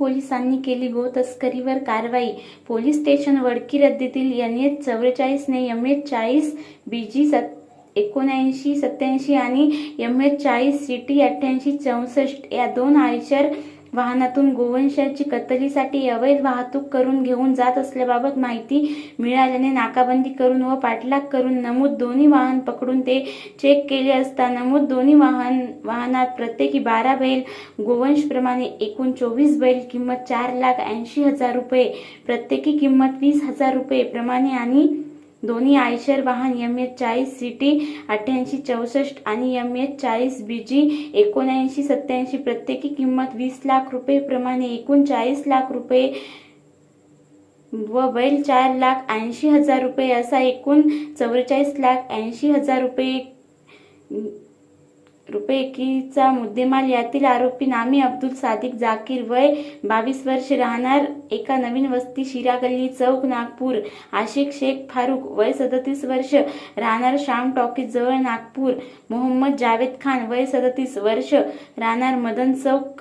पोलिसांनी केली गो तस्करीवर कारवाई. पोलीस स्टेशन वडकी रद्दीतील एन एच चौवेचाळीस ने एम एच चाळीस बी जी सत एकोणऐंशी सत्याऐंशी आणि एम एच चाळीस सी टी अठ्ठ्याऐंशी चौसष्ट या दोन आयचर वाहनातून गोवंशाची कत्तलीसाठी अवैध वाहतूक करून घेऊन जात असल्याबाबत माहिती मिळाल्याने नाकाबंदी करून व पाठलाग करून नमूद दोन्ही वाहन पकडून ते चेक केले असता नमूद दोन्ही वाहन वाहनात प्रत्येकी बारा बैल गोवंशप्रमाणे एकूण चोवीस बैल किंमत चार लाख ऐंशी हजार रुपये प्रत्येकी किंमत वीस हजार रुपये प्रमाणे आणि दोन्ही आयशर वाहन एम एच चाळीस सी टी अठ्ठ्याऐंशी चौसष्ट आणि एम एच चाळीस बी जी एकोणऐंशी सत्याऐंशी प्रत्येकी किंमत वीस लाख रुपये प्रमाणे एकूण चाळीस लाख रुपये व बैल चार लाख ऐंशी हजार रुपये असा एकूण चौवेचाळीस लाख ऐंशी हजार रुपये रुपयेकीचा मुद्देमाल यातील आरोपी नामी अब्दुल सादिक जाकीर वय बावीस वर्ष राहणार. एका नवीन वस्ती शिरा गल्ली चौक नागपूर. आशिक शेख फारुक वय सदतीस वर्ष राहणार. श्याम टॉकीज जवळ नागपूर. मोहम्मद जावेद खान वय सदतीस वर्ष राहणार. मदन चौक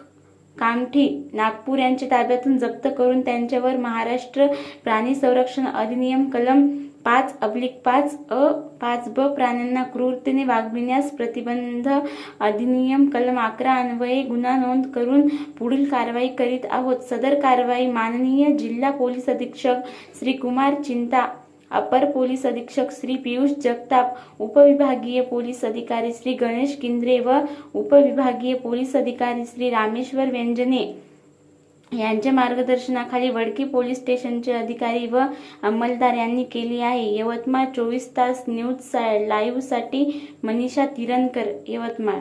कामठी नागपूर यांच्या ताब्यातून जप्त करून त्यांच्यावर महाराष्ट्र प्राणी संरक्षण अधिनियम कलम पाच अब्लिक पाच अ पाच ब प्राण्यांना क्रूरतेने वागविण्यास प्रतिबंध अधिनियम कलम अकरा अन्वये गुन्हा नोंद करून पुढील कारवाई करीत आहोत. सदर कारवाई माननीय जिल्हा पोलीस अधीक्षक श्री कुमार चिंता अपर पोलीस अधीक्षक श्री पियुष जगताप उपविभागीय पोलीस अधिकारी श्री गणेश किंद्रे व उपविभागीय पोलीस अधिकारी श्री रामेश्वर व्यंजने यांच्या मार्गदर्शनाखाली वडकी पोलीस स्टेशनचे अधिकारी व अंमलदार यांनी केली आहे. यवतमाळ चोवीस तास न्यूज सा लाईव्हसाठी मनीषा तिरणकर यवतमाळ.